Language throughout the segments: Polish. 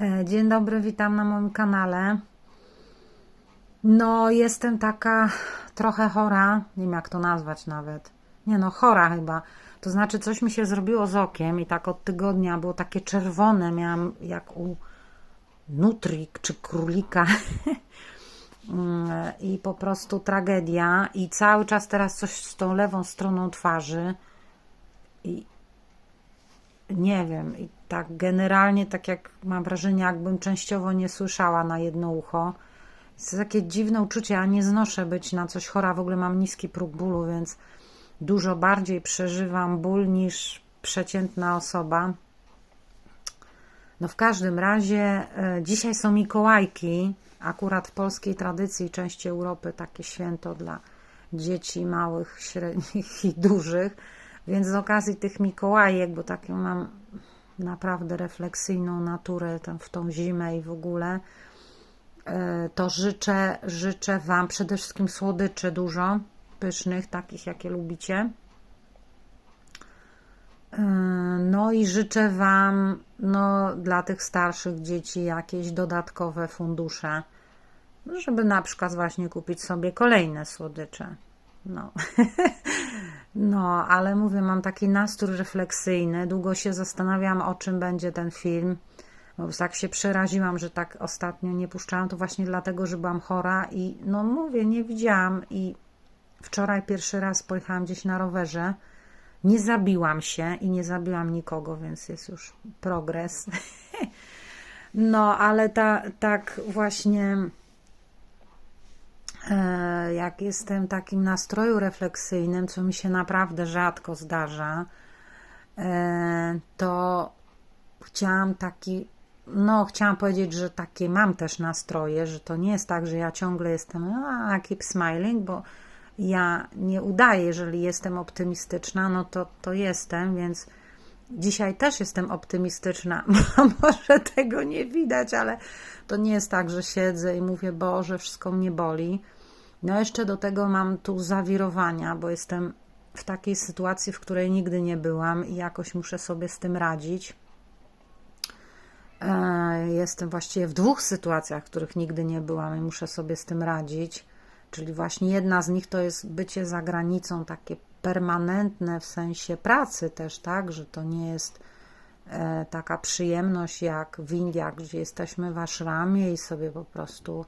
E, Dzień dobry, witam na moim kanale. No, jestem taka trochę chora, nie wiem jak to nazwać nawet. Nie no, chora chyba. To znaczy, coś mi się zrobiło z okiem i tak od tygodnia było takie czerwone, miałam jak u nutrik czy królika. Mm, I po prostu tragedia. I cały czas teraz coś z tą lewą stroną twarzy. I nie wiem, i tak generalnie, tak jak mam wrażenie, jakbym częściowo nie słyszała na jedno ucho. Jest takie dziwne uczucie, a nie znoszę być na coś chora. W ogóle mam niski próg bólu, więc dużo bardziej przeżywam ból niż przeciętna osoba. No w każdym razie e, dzisiaj są Mikołajki, akurat w polskiej tradycji części Europy takie święto dla dzieci małych, średnich i dużych. Więc z okazji tych Mikołajek, bo taką mam naprawdę refleksyjną naturę tam w tą zimę i w ogóle, e, to życzę, życzę Wam przede wszystkim słodyczy dużo, pysznych, takich jakie lubicie. E, No i życzę Wam, no, dla tych starszych dzieci jakieś dodatkowe fundusze, żeby na przykład właśnie kupić sobie kolejne słodycze. No. No, ale mówię, mam taki nastrój refleksyjny. Długo się zastanawiam, o czym będzie ten film. Bo tak się przeraziłam, że tak ostatnio nie puszczałam, to właśnie dlatego, że byłam chora i no mówię, nie widziałam. I wczoraj pierwszy raz pojechałam gdzieś na rowerze. Nie zabiłam się i nie zabiłam nikogo, więc jest już progres. No, ale ta, tak właśnie jak jestem w takim nastroju refleksyjnym, co mi się naprawdę rzadko zdarza, e, to chciałam taki, no chciałam powiedzieć, że takie mam też nastroje, że to nie jest tak, że ja ciągle jestem a, keep smiling, bo ja nie udaję, jeżeli jestem optymistyczna, no to, to jestem, więc Dzisiaj też jestem optymistyczna. Może tego nie widać, ale to nie jest tak, że siedzę i mówię, Boże, wszystko mnie boli. No, jeszcze do tego mam tu zawirowania, bo jestem w takiej sytuacji, w której nigdy nie byłam i jakoś muszę sobie z tym radzić. E, Jestem właściwie w dwóch sytuacjach, w których nigdy nie byłam i muszę sobie z tym radzić. Czyli właśnie jedna z nich to jest bycie za granicą, takie permanentne w sensie pracy też, tak, że to nie jest e, taka przyjemność jak w Indiach, gdzie jesteśmy w ashramie i sobie po prostu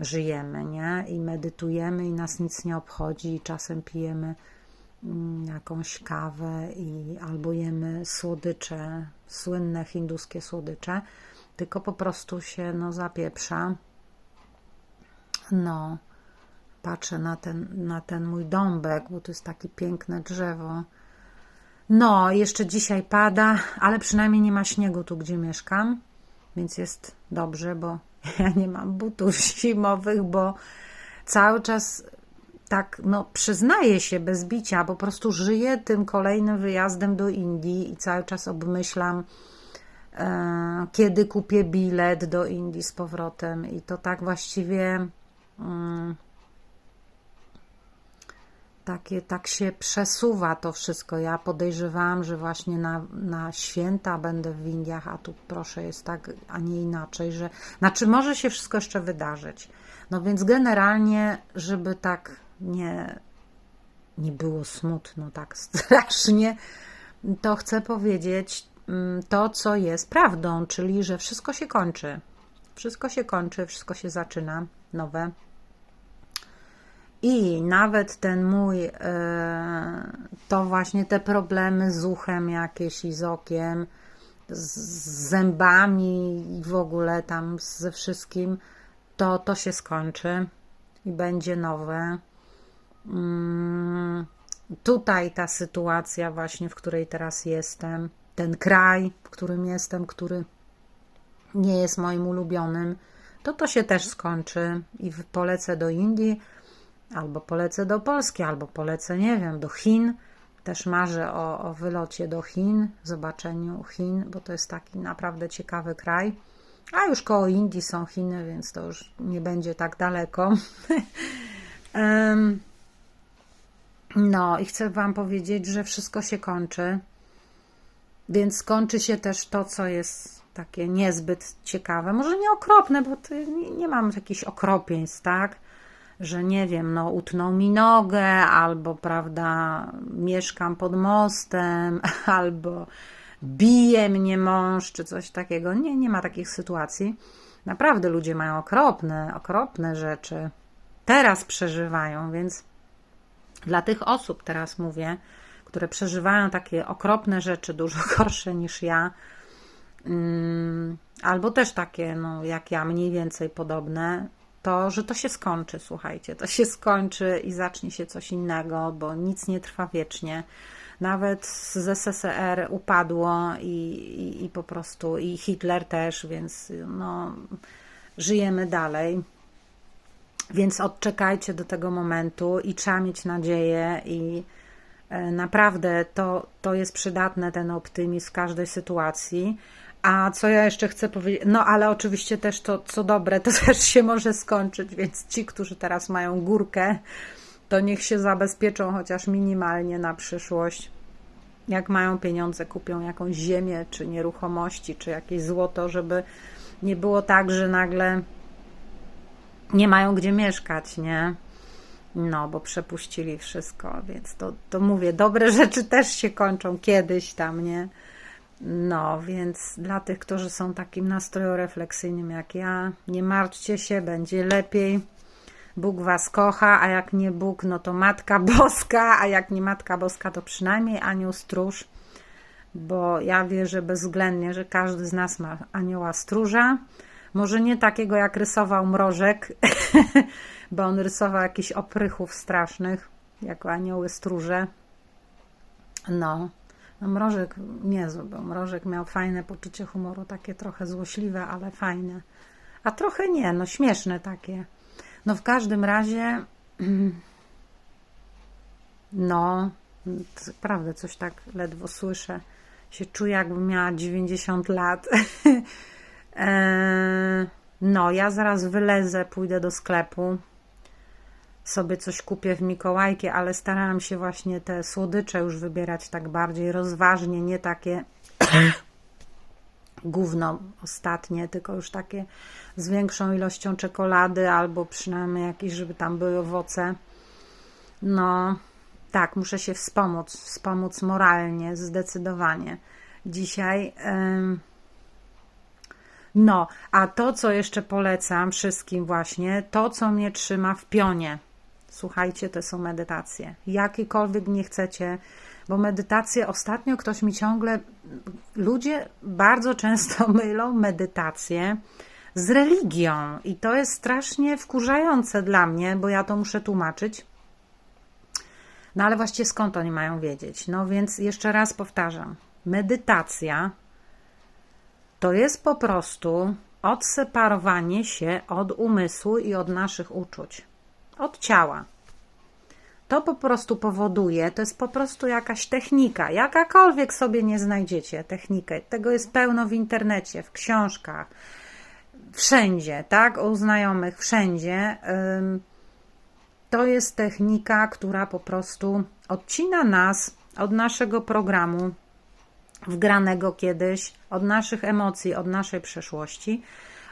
żyjemy, nie? I medytujemy i nas nic nie obchodzi i czasem pijemy mm, jakąś kawę i albo jemy słodycze, słynne hinduskie słodycze, tylko po prostu się no zapieprza. No, patrzę na ten, na ten mój dąbek, bo to jest takie piękne drzewo. No, jeszcze dzisiaj pada, ale przynajmniej nie ma śniegu tu, gdzie mieszkam, więc jest dobrze, bo ja nie mam butów zimowych, bo cały czas tak, no, przyznaję się bez bicia, po prostu żyję tym kolejnym wyjazdem do Indii i cały czas obmyślam, e, kiedy kupię bilet do Indii z powrotem. I to tak właściwie. Mm, takie, tak się przesuwa to wszystko. Ja podejrzewałam, że właśnie na, na święta będę w Indiach, a tu proszę jest tak, a nie inaczej, że znaczy może się wszystko jeszcze wydarzyć. No więc generalnie, żeby tak nie, nie było smutno tak strasznie, to chcę powiedzieć mm, to, co jest prawdą, czyli że wszystko się kończy. Wszystko się kończy, wszystko się zaczyna nowe. I nawet ten mój, e, to właśnie te problemy z uchem jakieś i z okiem, z zębami i w ogóle tam ze wszystkim, to to się skończy i będzie nowe. Mm, Tutaj ta sytuacja właśnie, w której teraz jestem, ten kraj, w którym jestem, który nie jest moim ulubionym, to to się też skończy i polecę do Indii, albo polecę do Polski, albo polecę, nie wiem, do Chin. Też marzę o, o wylocie do Chin, zobaczeniu Chin, bo to jest taki naprawdę ciekawy kraj. A już koło Indii są Chiny, więc to już nie będzie tak daleko. No i chcę Wam powiedzieć, że wszystko się kończy, więc kończy się też to, co jest takie niezbyt ciekawe. Może nie okropne, bo nie mam jakichś okropieństw, tak? Że nie wiem, no utnął mi nogę, albo prawda, mieszkam pod mostem, albo bije mnie mąż, czy coś takiego. Nie, nie ma takich sytuacji. Naprawdę ludzie mają okropne, okropne rzeczy. Teraz przeżywają, więc dla tych osób teraz mówię, które przeżywają takie okropne rzeczy, dużo gorsze niż ja, mm, albo też takie, no, jak ja, mniej więcej podobne, to, że to się skończy, słuchajcie, to się skończy i zacznie się coś innego, bo nic nie trwa wiecznie. Nawet z SSR upadło i, i, i po prostu i Hitler też, więc no, żyjemy dalej. Więc odczekajcie do tego momentu i trzeba mieć nadzieję i e, naprawdę to, to jest przydatne, ten optymizm w każdej sytuacji. A co ja jeszcze chcę powiedzieć? No, ale oczywiście też to, co dobre, to też się może skończyć, więc ci, którzy teraz mają górkę, to niech się zabezpieczą chociaż minimalnie na przyszłość. Jak mają pieniądze, kupią jakąś ziemię, czy nieruchomości, czy jakieś złoto, żeby nie było tak, że nagle nie mają gdzie mieszkać, nie? No, bo przepuścili wszystko, więc to, to mówię, dobre rzeczy też się kończą kiedyś tam, nie? No, więc dla tych, którzy są takim nastrojorefleksyjnym jak ja, nie martwcie się, będzie lepiej. Bóg was kocha, a jak nie Bóg, no to Matka Boska, a jak nie Matka Boska, to przynajmniej Anioł Stróż, bo ja wierzę bezwzględnie, że każdy z nas ma Anioła Stróża. Może nie takiego, jak rysował Mrożek, bo on rysował jakichś oprychów strasznych, jako anioły stróże. No, no Mrożek niezły był. Mrożek miał fajne poczucie humoru, takie trochę złośliwe, ale fajne. A trochę nie, no śmieszne takie. No w każdym razie, no, prawda, coś tak ledwo słyszę. Się czuję, jakbym miała 90 lat. Eee, no, ja zaraz wylezę, pójdę do sklepu, sobie coś kupię w Mikołajki, ale starałam się właśnie te słodycze już wybierać tak bardziej rozważnie, nie takie gówno ostatnie, tylko już takie z większą ilością czekolady albo przynajmniej jakieś, żeby tam były owoce. No, tak, muszę się wspomóc, wspomóc moralnie, zdecydowanie. Dzisiaj. No, a to, co jeszcze polecam wszystkim właśnie, to, co mnie trzyma w pionie. Słuchajcie, to są medytacje. Jakiekolwiek nie chcecie, bo medytacje, ostatnio ktoś mi ciągle, ludzie bardzo często mylą medytację z religią i to jest strasznie wkurzające dla mnie, bo ja to muszę tłumaczyć. No ale właściwie skąd oni mają wiedzieć? No więc jeszcze raz powtarzam. Medytacja to jest po prostu odseparowanie się od umysłu i od naszych uczuć, od ciała. To po prostu powoduje, to jest po prostu jakaś technika, jakakolwiek sobie nie znajdziecie technikę. Tego jest pełno w internecie, w książkach, wszędzie, tak? U znajomych, wszędzie. To jest technika, która po prostu odcina nas od naszego programu wgranego kiedyś, od naszych emocji, od naszej przeszłości,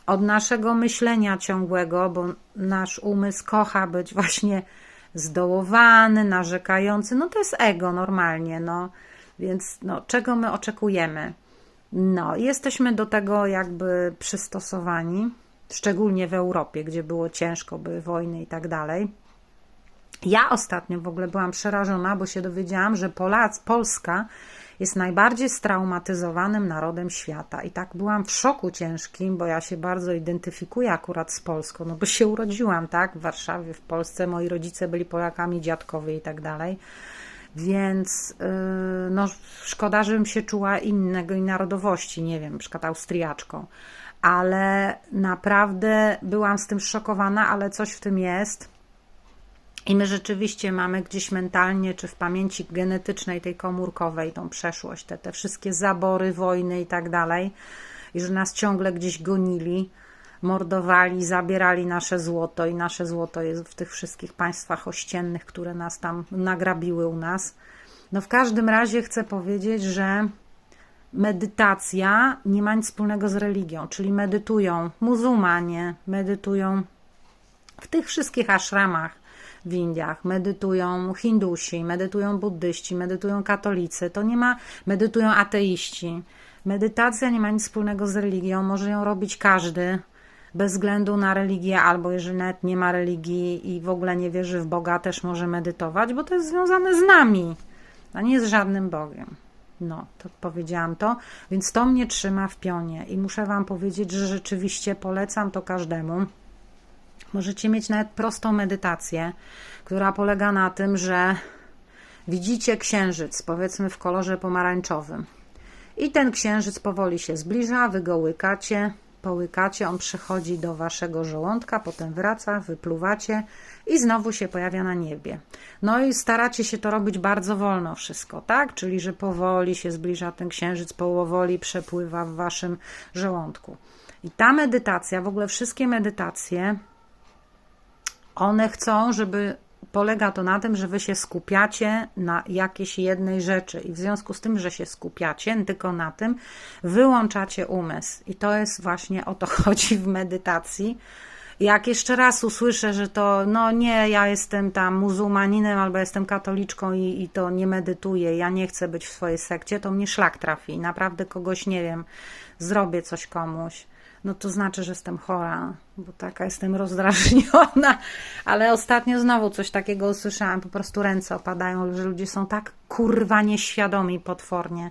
od naszego myślenia ciągłego, bo nasz umysł kocha być właśnie zdołowany, narzekający. No to jest ego normalnie, no. Więc no, czego my oczekujemy? No, jesteśmy do tego jakby przystosowani, szczególnie w Europie, gdzie było ciężko, były wojny i tak dalej. Ja ostatnio w ogóle byłam przerażona, bo się dowiedziałam, że Polac, Polska jest najbardziej straumatyzowanym narodem świata. I tak byłam w szoku ciężkim, bo ja się bardzo identyfikuję akurat z Polską, no bo się urodziłam, tak, w Warszawie, w Polsce, moi rodzice byli Polakami, dziadkowie i tak dalej. Więc yy, no, szkoda, żebym się czuła innego i narodowości, nie wiem, przykład Austriaczką. Ale naprawdę byłam z tym szokowana, ale coś w tym jest. I my rzeczywiście mamy gdzieś mentalnie, czy w pamięci genetycznej, tej komórkowej, tą przeszłość, te, te wszystkie zabory, wojny i tak dalej, i że nas ciągle gdzieś gonili, mordowali, zabierali nasze złoto, i nasze złoto jest w tych wszystkich państwach ościennych, które nas tam nagrabiły u nas. No w każdym razie chcę powiedzieć, że medytacja nie ma nic wspólnego z religią, czyli medytują muzułmanie, medytują w tych wszystkich ashramach w Indiach, medytują Hindusi, medytują buddyści, medytują katolicy, to nie ma, medytują ateiści. Medytacja nie ma nic wspólnego z religią, może ją robić każdy, bez względu na religię, albo jeżeli nawet nie ma religii i w ogóle nie wierzy w Boga, też może medytować, bo to jest związane z nami, a nie z żadnym Bogiem. No, to powiedziałam to, więc to mnie trzyma w pionie i muszę Wam powiedzieć, że rzeczywiście polecam to każdemu. Możecie mieć nawet prostą medytację, która polega na tym, że widzicie księżyc, powiedzmy w kolorze pomarańczowym. I ten księżyc powoli się zbliża, wy go łykacie, połykacie, on przychodzi do waszego żołądka, potem wraca, wypluwacie i znowu się pojawia na niebie. No i staracie się to robić bardzo wolno wszystko, tak? Czyli, że powoli się zbliża ten księżyc, powoli przepływa w waszym żołądku. I ta medytacja, w ogóle wszystkie medytacje, one chcą, żeby polega to na tym, że wy się skupiacie na jakiejś jednej rzeczy i w związku z tym, że się skupiacie tylko na tym, wyłączacie umysł. I to jest właśnie o to chodzi w medytacji. Jak jeszcze raz usłyszę, że to, no nie, ja jestem tam muzułmaninem albo jestem katoliczką i, i to nie medytuję, ja nie chcę być w swojej sekcie, to mnie szlak trafi. Naprawdę kogoś, nie wiem, zrobię coś komuś no to znaczy, że jestem chora, bo taka jestem rozdrażniona. Ale ostatnio znowu coś takiego usłyszałam, po prostu ręce opadają, że ludzie są tak kurwa nieświadomi potwornie.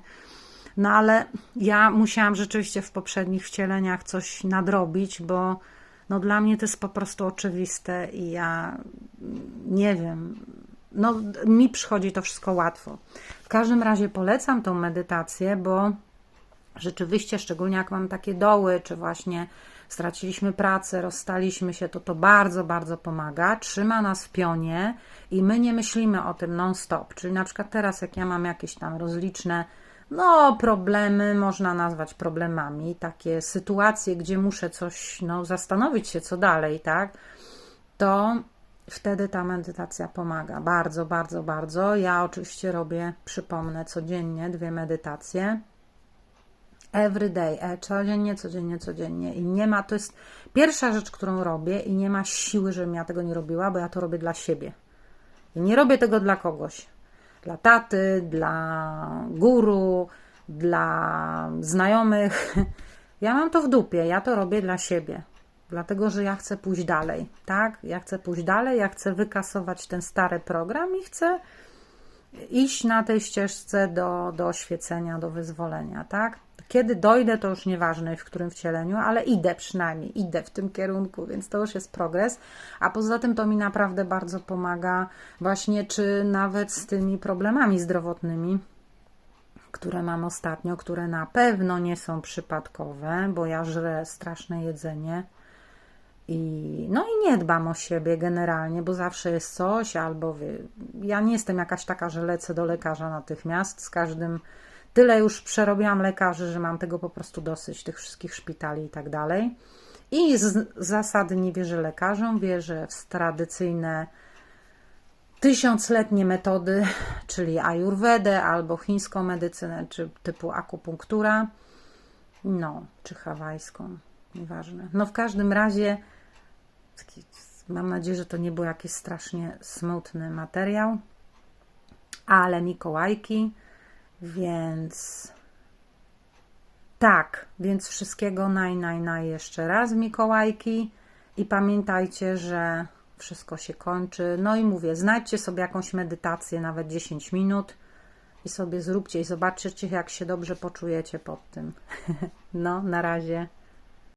No ale ja musiałam rzeczywiście w poprzednich wcieleniach coś nadrobić, bo no dla mnie to jest po prostu oczywiste i ja nie wiem, no mi przychodzi to wszystko łatwo. W każdym razie polecam tą medytację, bo rzeczywiście, szczególnie jak mam takie doły, czy właśnie straciliśmy pracę, rozstaliśmy się, to to bardzo, bardzo pomaga, trzyma nas w pionie i my nie myślimy o tym non-stop. Czyli na przykład teraz, jak ja mam jakieś tam rozliczne no, problemy, można nazwać problemami, takie sytuacje, gdzie muszę coś, no, zastanowić się, co dalej, tak, to wtedy ta medytacja pomaga. Bardzo, bardzo, bardzo. Ja oczywiście robię, przypomnę, codziennie dwie medytacje every day, e, codziennie, codziennie, codziennie. I nie ma, to jest pierwsza rzecz, którą robię i nie ma siły, żebym ja tego nie robiła, bo ja to robię dla siebie. I nie robię tego dla kogoś. Dla taty, dla guru, dla znajomych. Ja mam to w dupie, ja to robię dla siebie. Dlatego, że ja chcę pójść dalej, tak? Ja chcę pójść dalej, ja chcę wykasować ten stary program i chcę iść na tej ścieżce do, do oświecenia, do wyzwolenia, tak? Kiedy dojdę, to już nieważne w którym wcieleniu, ale idę przynajmniej, idę w tym kierunku, więc to już jest progres. A poza tym to mi naprawdę bardzo pomaga, właśnie czy nawet z tymi problemami zdrowotnymi, które mam ostatnio, które na pewno nie są przypadkowe, bo ja żrę straszne jedzenie. I, no i nie dbam o siebie generalnie, bo zawsze jest coś, albo wie, ja nie jestem jakaś taka, że lecę do lekarza natychmiast. Z każdym tyle już przerobiłam lekarzy, że mam tego po prostu dosyć, tych wszystkich szpitali i tak dalej. I z zasady nie wierzę lekarzom, wierzę w tradycyjne tysiącletnie metody, czyli ajurwedę albo chińską medycynę, czy typu akupunktura, no, czy hawajską, nieważne. No w każdym razie mam nadzieję, że to nie był jakiś strasznie smutny materiał, ale Mikołajki więc tak, więc wszystkiego naj, naj, naj jeszcze raz Mikołajki i pamiętajcie, że wszystko się kończy. No i mówię, znajdźcie sobie jakąś medytację, nawet 10 minut i sobie zróbcie i zobaczycie, jak się dobrze poczujecie pod tym. No, na razie.